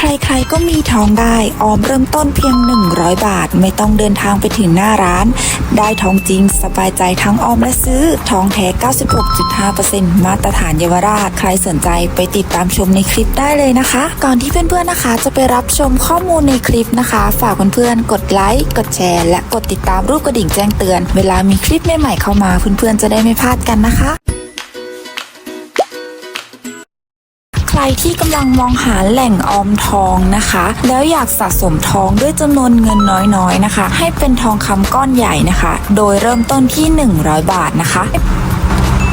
ใครๆก็มีทองได้ ออมเริ่มต้นเพียง 100 บาท ไม่ต้องเดินทางไปถึงหน้าร้าน ได้ทองจริง สบายใจทั้งออมและซื้อ ทองแท้ 96.5%มาตรฐานเยาวราช ใครสนใจไปติดตามชมในคลิปได้เลยนะคะ ก่อนที่เพื่อนๆนะคะ จะไปรับชมข้อมูลในคลิปนะคะ ฝากเพื่อนๆกดไลค์ กดแชร์ และกดติดตามรูปกระดิ่งแจ้งเตือน เวลามีคลิปใหม่ๆเข้ามาเพื่อนๆจะได้ไม่พลาดกันนะคะ รที่กำลังมองหาแหล่งออมทองนะคะ แล้วอยากสะสมทองด้วยจำนวนเงินน้อยๆนะคะ ให้เป็นทองคำก้อนใหญ่นะคะ โดยเริ่มต้นที่ 100 บาทนะคะ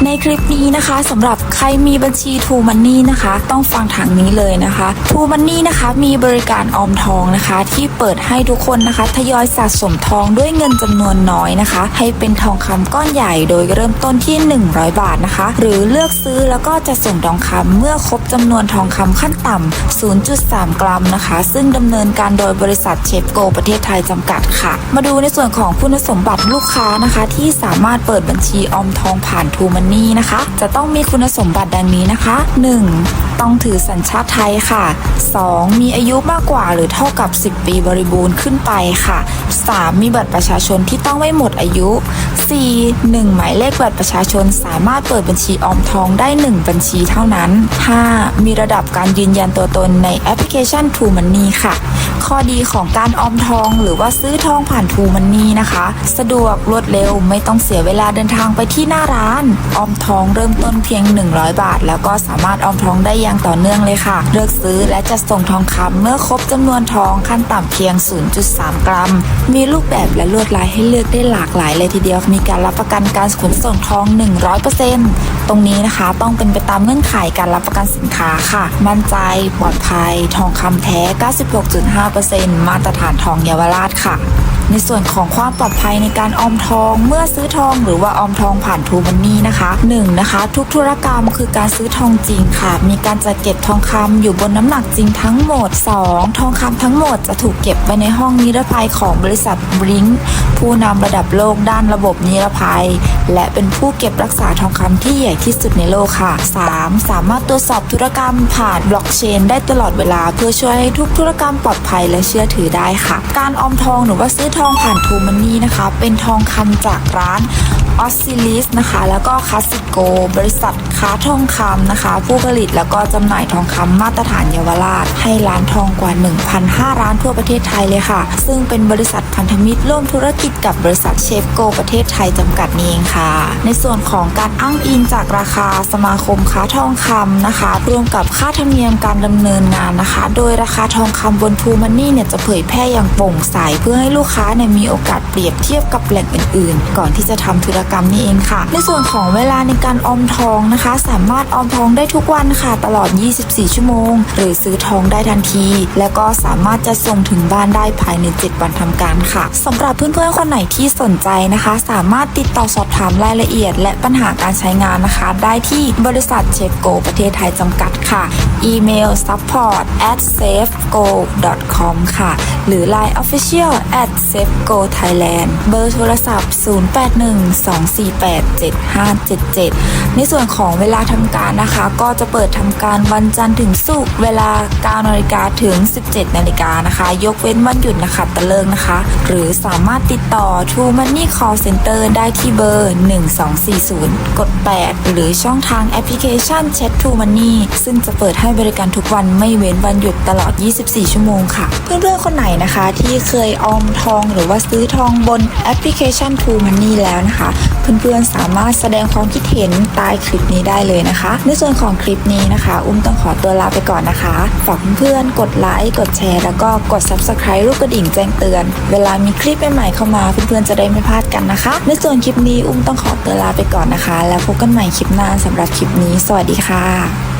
ในคลิปนี้นะคะสำหรับใครมีบัญชี True Money นะคะ ต้องฟังทางนี้เลยนะคะ True Money นะคะมีบริการออมทองนะคะ ที่เปิดให้ทุกคนนะคะ ทยอยสะสมทองด้วยเงินจำนวนน้อยนะคะ ให้เป็นทองคำก้อนใหญ่โดยเริ่มต้นที่ 100 บาทนะคะ หรือเลือกซื้อแล้วก็จะส่งทองคำเมื่อครบจำนวนทองคำขั้นต่ำ 0.3 กรัมนะคะ ซึ่งดำเนินการโดยบริษัทเชฟโกประเทศไทยจำกัดค่ะ มาดูในส่วนของคุณสมบัติลูกค้านะคะ ที่สามารถเปิดบัญชีออมทองผ่าน True Money นะคะ จะต้องมีคุณสมบัติดังนี้นะคะ 1. ต้องถือสัญชาติไทยค่ะ 2. มีอายุมากกว่าหรือเท่ากับ 10 ปีบริบูรณ์ขึ้นไปค่ะ 3. มีบัตรประชาชนที่ต้องไม่หมดอายุ 4. 1 หมายเลขบัตรประชาชนสามารถเปิดบัญชีออมทองได้ 1 บัญชีเท่านั้น 5. มีระดับการยืนยันตัวตนในแอปพลิเคชัน True Money ค่ะ ข้อดีของการออมทองหรือว่าซื้อทองผ่าน True Money นะคะ สะดวกรวดเร็วไม่ต้องเสียเวลาเดินทางไปที่หน้าร้านออมทองเริ่มต้นเพียง 100 บาท แล้วก็สามารถออมทองได้อย่างต่อเนื่องเลยค่ะ เลือกซื้อและจะส่งทองคำเมื่อครบจำนวนทองขั้นต่ำเพียง 0.3 กรัม มีรูปแบบและลวดลายให้เลือกได้หลากหลายเลยทีเดียว มีการรับประกันการขนส่งทอง 100%ตรงนี้นะคะต้องเป็นไปตามเงื่อนไขการรับประกันสินค้าค่ะ มั่นใจปลอดภัย ทองคำแท้ 96.5%มาตรฐานทองเยาวราชค่ะ ในส่วนของความปลอดภัยในการออมทอง เมื่อซื้อทองหรือว่าออมทองผ่านทูมันนี่นะคะ 1. นะคะ ทุกธุรกรรมคือการซื้อทองจริงค่ะ มีการจัดเก็บทองคำอยู่บนน้ำหนักจริงทั้งหมด 2. ทองคำทั้งหมดจะถูกเก็บไว้ในห้องนิรภัยของบริษัทบริงผู้นำระดับโลกด้านระบบนิรภัย และเป็นผู้เก็บรักษาทองคำที่ใหญ่ที่สุดในโลกค่ะ 3. สามารถตรวจสอบธุรกรรมผ่านบล็อกเชน ได้ตลอดเวลา เพื่อช่วยให้ทุกธุรกรรมปลอดภัยและเชื่อถือได้ค่ะ การออมทองหรือว่าซื้อทองผ่านทูมันนี่นะคะ เป็นทองคำจากร้าน ออสซิลิสนะคะ แล้วก็คาสิโก บริษัทค้าทองคำนะคะ ผู้ผลิตแล้วก็จำหน่ายทองคำมาตรฐานเยาวราช ให้ร้านทองกว่า 1,500 ร้านทั่วประเทศไทยเลยค่ะ ซึ่งเป็นบริษัทพันธมิตรร่วมธุรกิจกับบริษัทเชฟโก ประเทศไทยจำกัดนี่เองค่ะ ในส่วนของการอ้างอิงจากราคาสมาคมค้าทองคำนะคะ รวมกับค่าธรรมเนียมการดำเนินงานนะคะ โดยราคาทองคำบนทูมันนี่เนี่ยจะเผยแพร่อย่างโปร่งใสเพื่อให้ลูกค้าเนี่ยมีโอกาสเปรียบเทียบกับแหล่งอื่นๆ ก่อนที่จะทำธุรกรรมนี่เองค่ะ ในส่วนของเวลาในการออมทองนะคะ สามารถออมทองได้ทุกวันค่ะ ตลอด 24 ชั่วโมง หรือซื้อทองได้ทันที และก็สามารถจะส่งถึงบ้านได้ภายใน 7 วันทำการค่ะสำหรับเพื่อนๆคนไหนที่สนใจนะคะ สามารถติดต่อสอบถามรายละเอียด และปัญหาการใช้งานนะคะ ได้ที่บริษัทเชฟโกประเทศไทยจำกัดค่ะ อีเมล support at safego com ค่ะ หรือ Line Official at safego Thailand เบอร์โทรศัพท์ 081 02487577 ในส่วนของเวลาทำการนะคะ ก็จะเปิดทำการวันจันทร์ถึงศุกร์เวลา9นาฬิกาถึง 17นาฬิกานะคะ ยกเว้นวันหยุดนะคะตะเลิงนะคะ หรือสามารถติดต่อ True Money Call Center ได้ที่เบอร์ 1240 กด 8 หรือช่องทางแอปพลิเคชัน Chat True Money ซึ่งจะเปิดให้บริการทุกวันไม่เว้นวันหยุดตลอด 24 ชั่วโมงค่ะ เพื่อนๆคนไหนนะคะที่เคยออมทองหรือว่าซื้อทองบนแอปพลิเคชัน True Money แล้วนะคะเพื่อนๆสามารถแสดงความคิดเห็นใต้คลิปนี้ได้เลยนะคะ ในส่วนของคลิปนี้นะคะ อุ้มต้องขอตัวลาไปก่อนนะคะฝากเพื่อนๆกดไลค์กดแชร์แล้วก็กด Subscribe รูปกระดิ่งแจ้งเตือน เวลามีคลิปใหม่ๆเข้ามาเพื่อนๆจะได้ไม่พลาดกันนะคะ ในส่วนคลิปนี้อุ้มต้องขอตัวลาไปก่อนนะคะ แล้วพบกันใหม่คลิปหน้าสำหรับคลิปนี้ สวัสดีค่ะ